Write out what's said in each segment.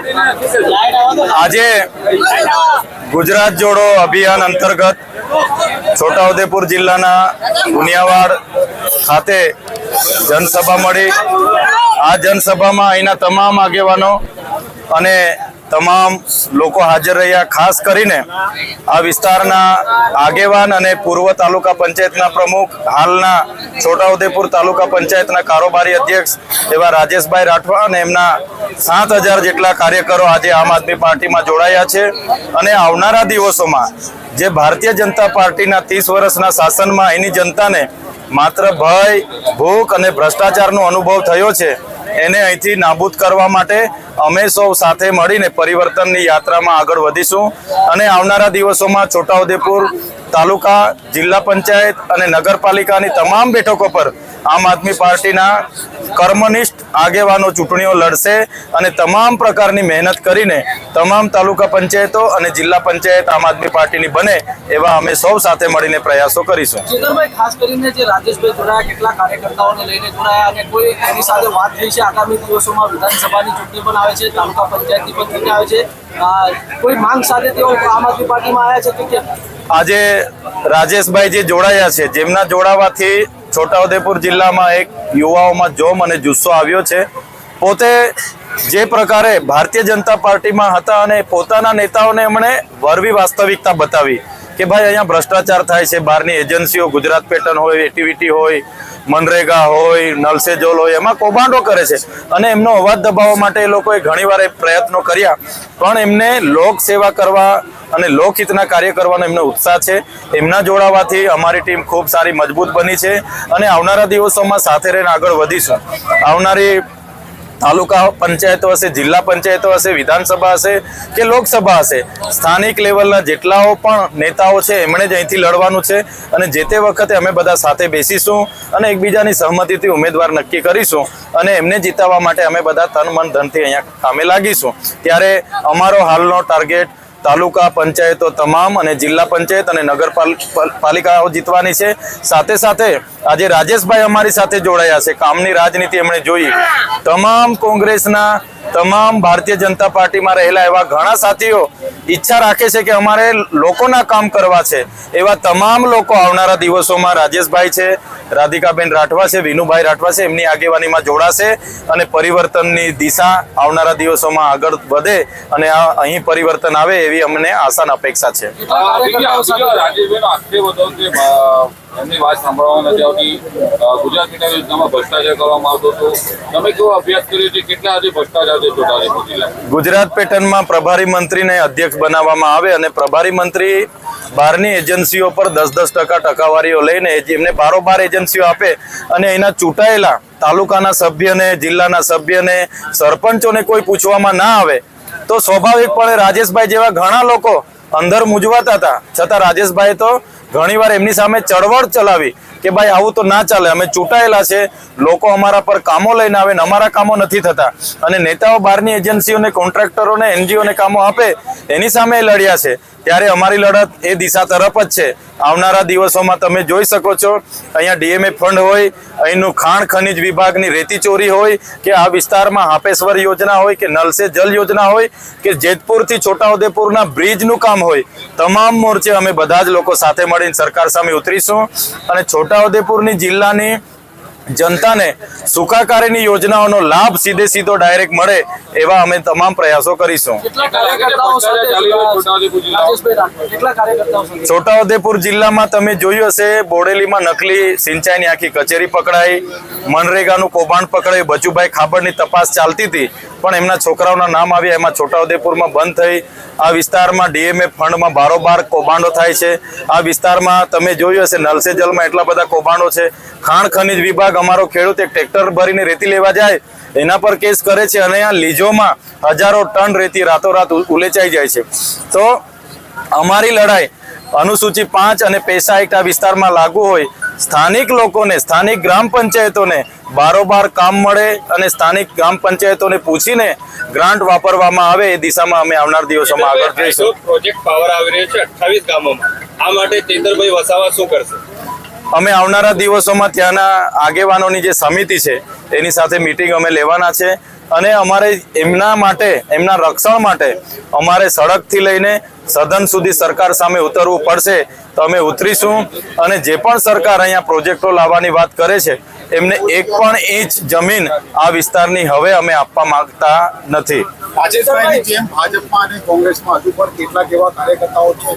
આજે ગુજરાત જોડો અભિયાન અંતર્ગત છોટાઉદેપુર જિલ્લાના ગુનિયાવાડ ખાતે જનસભા મળી. આ જનસભામાં અહીંના તમામ આગેવાનો અને તમામ લોકો હાજર રહ્યા, ખાસ કરીને આ વિસ્તારના આગેવાન અને પૂર્વ તાલુકા પંચાયતના પ્રમુખ, હાલના છોટાઉદેપુર તાલુકા પંચાયતના કારોબારી અધ્યક્ષ એવા રાજેશભાઈ રાઠવા અને એમના સાત હજાર જેટલા કાર્યકરો આજે આમ આદમી પાર્ટીમાં જોડાયા છે. અને આવનારા દિવસોમાં જે ભારતીય જનતા પાર્ટીના ત્રીસ વર્ષના શાસનમાં એની જનતાને માત્ર ભય, ભૂખ અને ભ્રષ્ટાચારનો અનુભવ થયો છે એને અહીંથી નાબૂદ કરવા માટે અમે સૌ સાથે મળીને પરિવર્તનની યાત્રામાં આગળ વધીશું અને આવનારા દિવસોમાં છોટાઉદેપુર તાલુકા, જિલ્લા પંચાયત અને નગરપાલિકાની તમામ બેઠકો પર આમ આદમી પાર્ટીના કર્મનિષ્ઠ આગેવાનો ચૂંટણીઓ લડશે અને તમામ પ્રકારની મહેનત કરીને તમામ તાલુકા પંચાયતો અને જિલ્લા પંચાયત આમ આદમી પાર્ટીની બને એવા અમે સૌ સાથે મળીને પ્રયાસો કરીશું. ખાસ કરીને જે રાજેશભાઈ જોડાયા કેટલા કાર્યકર્તાઓને લઈને જોડાયા અને કોઈ એની સાથે વાત થઈ છે? આગામી દિવસોમાં વિધાનસભાની ચૂંટણી પણ આવે છે તાલુકા પંચાયતની પણ ચૂંટણી આવે છે. કોઈ માંગ સાથે તેઓ આમ આદમી પાર્ટીમાં આવ્યા છે કે આજે રાજેશભાઈ જે જોડાયા છે જેમના જોડાવાથી છોટાઉદેપુર જિલ્લામાં એક યુવાઓમાં જોમ અને જુસ્સો આવ્યો છે. પોતે જે પ્રકારે ભારતીય જનતા પાર્ટીમાં હતા અને પોતાના નેતાઓને એમણે વરવી વાસ્તવિકતા બતાવી. કે ભાઈ અહીંયા ભ્રષ્ટાચાર થાય છે, બહારની એજન્સીઓ, ગુજરાત પેટર્ન હોય એક્ટિવિટી હોય, મનરેગા હોય, નલસે જોલ હોય, એમાં કૌભાંડો કરે છે. અને એમનો અવાજ દબાવવા માટે એ લોકોએ ઘણીવાર પ્રયત્નો કર્યા, પણ એમને લોક સેવા કરવા અને લોકહિતના કાર્ય કરવાનો એમનો ઉત્સાહ છે. એમના જોડાવાથી અમારી ટીમ ખૂબ સારી મજબૂત બની છે અને આવનારા દિવસોમાં સાથે રહીને આગળ વધીશું આવનારી તાલુકા પંચાયતો હશે, જિલ્લા પંચાયતો હશે, વિધાનસભા હશે કે લોકસભા હશે, સ્થાનિક લેવલના જેટલાઓ પણ નેતાઓ છે, એમણે જ અહીંથી લડવાનું છે અને જે તે વખતે અમે બધા સાથે બેસીશું અને એકબીજાની સહમતિથી ઉમેદવાર નક્કી કરીશું અને એમને જીતાવવા માટે અમે બધા તન મન ધનથી અહીંયા કામે લાગીશું. ત્યારે અમારો હાલનો ટાર્ગેટ તાલુકા પંચાયતો તમામ અને જિલ્લા પંચાયત અને નગરપાલિકાઓ જીતવાની છે. સાથે સાથે આજે રાજેશભાઈ અમારી સાથે જોડાયા છે. કામની રાજનીતિ એમણે જોઈ. તમામ કોંગ્રેસના તમામ ભારતીય જનતા પાર્ટીમાં રહેલા એવા ઘણા સાથીઓ ઈચ્છા રાખે છે કે અમારે લોકોના કામ કરવા છે. એવા તમામ લોકો આવનારા દિવસોમાં રાજેશભાઈ છે, રાધિકાબેન રાઠવા છે, વિનુભાઈ રાઠવા છે, એમની આગેવાનીમાં જોડાશે અને પરિવર્તનની દિશા આવનારા દિવસોમાં આગળ વધે અને અહીં પરિવર્તન આવે એવી અમને આશાન અપેક્ષા છે એમની વાત સાંભળવામાં નથી આવતી ગુજરાત પેટા યોજનામાં ભ્રષ્ટાચાર કરવામાં આવતો હતો. તમે કેવો અભ્યાસ કર્યો છે? કેટલા હજી ભ્રષ્ટાચાર જિલ્લામાં ગુજરાત પેટર્નમાં પ્રભારી મંત્રીને અધ્યક્ષ બનાવવામાં આવે અને પ્રભારી મંત્રી બહારની એજન્સીઓ પર દસ દસ ટકા ટકાવારીઓ લઈને જેમને બારોબાર એજન્સીઓ આપે અને એના ચૂંટાયેલા તાલુકાના સભ્યને, જિલ્લાના સભ્યને, સરપંચોને કોઈ પૂછવામાં ના આવે, તો સ્વાભાવિકપણે રાજેશભાઈ જેવા ઘણા લોકો અંદર મૂંઝવાતા હતા. છતાં રાજેશભાઈ તો ઘણીવાર એમની સામે ચળવળ ચલાવી કે ભાઈ આવું તો ના ચાલે, અમે ચૂંટાયેલા છે, લોકો અમારા પર કામો લઈને આવે ને અમારા કામો નથી થતા. અને નેતાઓ બહારની એજન્સીઓને, કોન્ટ્રાક્ટરોને, એનજીઓને કામો આપે, એની સામે લડ્યા છે. ત્યારે અમારી લડત એ દિશા તરફ જ છે. આવનારા દિવસોમાં તમે જોઈ શકો છો, અહીંયા ડીએમએ ફંડ હોય, અહીંનું ખાણ ખનિજ વિભાગની રેતી ચોરી હોય, કે આ વિસ્તારમાં હાપેશ્વર યોજના હોય, કે નલસે જલ યોજના હોય, કે જેતપુરથી છોટાઉદેપુરના બ્રિજનું કામ હોય, તમામ મોરચે અમે બધા જ લોકો સાથે મળીને સરકાર સામે ઉતરીશું. અને છોટાઉદેપુરની જિલ્લાની જનતાને સુખાકારીની યોજનાઓનો લાભ સીધે સીધો ડાયરેક્ટ મળે એવા અમે તમામ પ્રયાસો કરીશું. છોટાઉદેપુર જિલ્લામાં? તમે જોયું હશે બોડેલીમાં નકલી સિંચાઈની આખી કચેરી પકડાઈ મનરેગાનું કૌભાંડ પકડાયું બચુભાઈ ખાબડની તપાસ ચાલતી હતી પણ એમના છોકરાઓના નામ આવ્યા એમાં છોટાઉદેપુરમાં બંધ થઈ. આ વિસ્તારમાં ડીએમએ ફંડમાં બારોબાર કૌભાંડો થાય છે. આ વિસ્તારમાં તમે જોયું હશે નલસે જલમાં એટલા બધા કૌભાંડો છે. ખાણ ખનિજ વિભાગ અમારો ખેડૂત એક ટ્રેક્ટર ભરીને રેતી લેવા જાય એના પર કેસ કરે છે અને આ લીજોમાં હજારો ટન રેતી રાતોરાત ઉલેચાઈ જાય છે. તો અમારી લડાઈ અનુસૂચિત પાંચ અને પૈસા એકટા વિસ્તારમાં લાગુ હોય સ્થાનિક લોકોને સ્થાનિક ગ્રામ પંચાયતોને બારોબાર કામ મળે અને સ્થાનિક ગ્રામ પંચાયતોને પૂછીને ગ્રાન્ટ વાપરવામાં આવે એ દિશામાં અમે આવનાર દિવસોમાં આગળ જઈશું. પ્રોજેક્ટ પાવર આવી રહ્યો છે અઠ્ઠાવીસ ગામોમાં. આ માટે ચેતરભાઈ વસાવા શું કરશે? અમે આવનારા દિવસોમાં ત્યાંના આગેવાનોની જે સમિતિ છે, એની સાથે મીટિંગ અમે લેવાના છે. અને અમારે એમના માટે, એમના રક્ષણ માટે અમારે સડકથી લઈને સદન સુધી સરકાર સામે ઉતરવું પડશે તો અમે ઉતરીશું. અને જે પણ સરકાર અહીંયા પ્રોજેક્ટો લાવવાની વાત કરે છે, એમને એક પણ ઇંચ જમીન આ વિસ્તારની હવે અમે આપવા માંગતા નથી. કેટલાક એવા કાર્યકર્તાઓ છે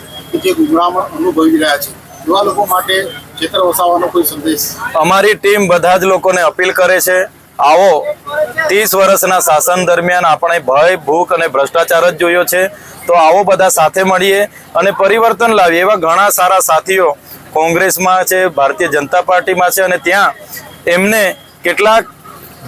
ચેતર વસાવવાનો કોઈ સંદેશ? અમારી ટીમ બધા જ લોકોને અપીલ કરે છે, આવો, ત્રીસ વર્ષના શાસન દરમિયાન આપણે ભય, ભૂખ અને ભ્રષ્ટાચાર જ જોયો છે, તો આવો બધા સાથે મળીએ અને પરિવર્તન લાવીએ. એવા ઘણા સારા સાથીઓ કોંગ્રેસમાં છે, ભારતીય જનતા પાર્ટીમાં છે અને ત્યાં એમને કેટલાક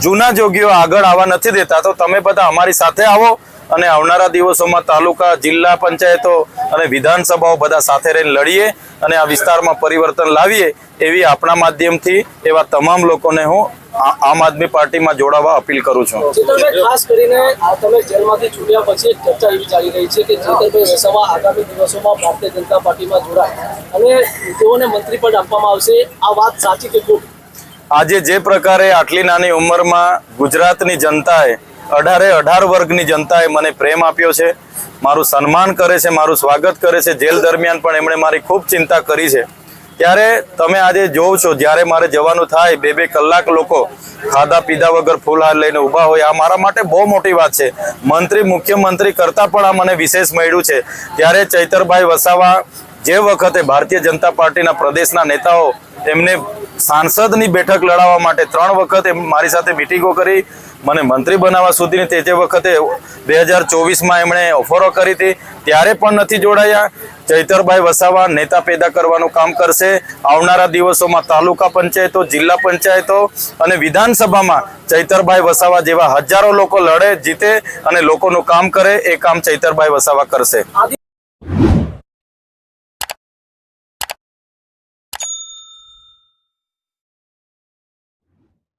જૂના જોગીઓ આગળ આવવા નથી દેતા. તો તમે બધા અમારી સાથે આવો અને આવનારા દિવસોમાં તાલુકા જિલ્લા પંચાયતો અને વિધાનસભાઓ બધા સાથે રહીને લડીએ અને આ વિસ્તારમાં પરિવર્તન લાવીએ એવી આપણા માધ્યમથી એવા તમામ લોકોને હું આમ આદમી પાર્ટીમાં જોડાવા અપીલ કરું છું. ખાસ કરીને તમે જેલમાંથી છૂટ્યા પછી એક ચર્ચા એવી ચાલી રહી છે કે વસાવા આગામી દિવસોમાં ભારતીય જનતા પાર્ટીમાં જોડાય. અને તેઓને મંત્રી પદ આપવામાં આવશે. આ વાત સાચી કે ખોટી? આજે જે પ્રકારે આટલી નાની ઉંમરમાં ગુજરાતની જનતાએ અઢારે અઢાર વર્ગની જનતાએ મને પ્રેમ આપ્યો છે. મારું સન્માન કરે છે, મારું સ્વાગત કરે છે. જેલ દરમિયાન પણ એમણે મારી ખૂબ ચિંતા કરી છે. ત્યારે તમે આજે જોવ છો જ્યારે મારે જવાનું થાય, બે બે કલાક લોકો ખાધા પીધા વગર ફૂલહાર લઈને ઊભા હોય, આ મારા માટે બહુ મોટી વાત છે. મંત્રી, મુખ્યમંત્રી કરતાં પણ આ મને વિશેષ મળ્યું છે. ત્યારે ચૈતરભાઈ વસાવા જે વખતે ભારતીય જનતા પાર્ટીના પ્રદેશના નેતાઓ એમને સાંસદની બેઠક લડાવવા માટે ત્રણ વખત મારી સાથે મિટિંગો કરી, મને મંત્રી બનાવવા સુધીની તે તે વખતે બે હજાર ચોવીસમાં એમણે ઓફરો કરી હતી, ત્યારે પણ નથી જોડાયા. ચૈતરભાઈ વસાવા નેતા પેદા કરવાનું કામ કરશે. આવનારા દિવસોમાં તાલુકા પંચાયતો, જિલ્લા પંચાયતો અને વિધાનસભામાં ચૈતરભાઈ વસાવા જેવા હજારો લોકો લડે, જીતે અને લોકોનું કામ કરે, એ કામ ચૈતરભાઈ વસાવા કરશે.